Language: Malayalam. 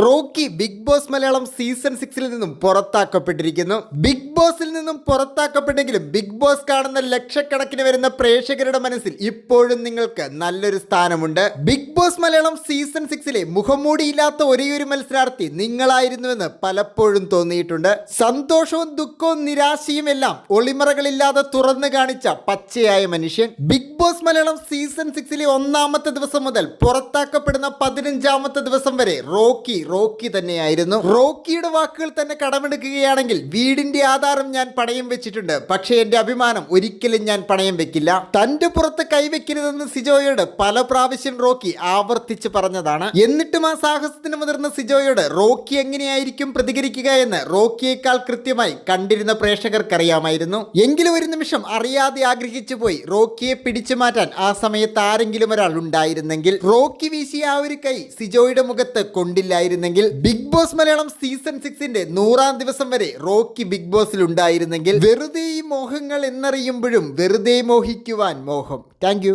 Rocky Big Boss Malayalam season സിക്സിൽ നിന്നും പുറത്താക്കപ്പെട്ടിരിക്കുന്നു. ബിഗ് ബോസിൽ നിന്നും പുറത്താക്കപ്പെട്ടെങ്കിലും ബിഗ് ബോസ് കാണുന്ന ലക്ഷക്കണക്കിന് വരുന്ന പ്രേക്ഷകരുടെ മനസ്സിൽ ഇപ്പോഴും നിങ്ങൾക്ക് നല്ലൊരു സ്ഥാനമുണ്ട്. ബിഗ് ബോസ് മലയാളം സീസൺ സിക്സിലെ മുഖംമൂടിയില്ലാത്ത ഒരേയൊരു മത്സരാർത്ഥി നിങ്ങളായിരുന്നുവെന്ന് പലപ്പോഴും തോന്നിയിട്ടുണ്ട്. സന്തോഷവും ദുഃഖവും നിരാശയും എല്ലാം ഒളിമറകളില്ലാതെ തുറന്നു കാണിച്ച പച്ചയായ മനുഷ്യൻ. ബിഗ് ബോസ് മലയാളം സീസൺ സിക്സിലെ ഒന്നാമത്തെ ദിവസം മുതൽ പുറത്താക്കപ്പെടുന്ന പതിനഞ്ചാമത്തെ ദിവസം വരെ റോക്കി റോക്കി തന്നെയായിരുന്നു. റോക്കിയുടെ വാക്കുകൾ തന്നെ കടമെടുക്കുകയാണെങ്കിൽ വീടിന്റെ ആധാരം ഞാൻ പണയം വെച്ചിട്ടുണ്ട്. പക്ഷേ എന്റെ അഭിമാനം ഒരിക്കലും ഞാൻ പണയം വെക്കില്ല. തന്റെ പുറത്ത് കൈവെക്കരുതെന്ന് സിജോയോട് പല പ്രാവശ്യം റോക്കി ആവർത്തിച്ച് പറഞ്ഞതാണ്. എന്നിട്ടും ആ സാഹസത്തിന് മുതിർന്ന സിജോയോട് റോക്കി എങ്ങനെയായിരിക്കും പ്രതികരിക്കുക എന്ന് റോക്കിയേക്കാൾ കൃത്യമായി കണ്ടിരുന്ന പ്രേക്ഷകർക്കറിയാമായിരുന്നു. എങ്കിലും ഒരു നിമിഷം അറിയാതെ ആഗ്രഹിച്ചു പോയി റോക്കിയെ പിടിച്ചു മാറ്റാൻ ആ സമയത്ത് ആരെങ്കിലും ഒരാൾ ഉണ്ടായിരുന്നെങ്കിൽ റോക്കി വീശിയ ആ ഒരു കൈ സിജോയുടെ മുഖത്ത് കൊണ്ടില്ലായിരുന്നെങ്കിൽ ബിഗ് ബോസ് മലയാളം സീസൺ സിക്സിന്റെ നൂറാം ദിവസം വരെ റോക്കി ബിഗ് ബോസിൽ ഉണ്ടായിരുന്നെങ്കിൽ വെറുതെ ഈ മോഹങ്ങൾ എന്നറിയുമ്പോഴും വെറുതെ മോഹിക്കുവാൻ മോഹം. താങ്ക്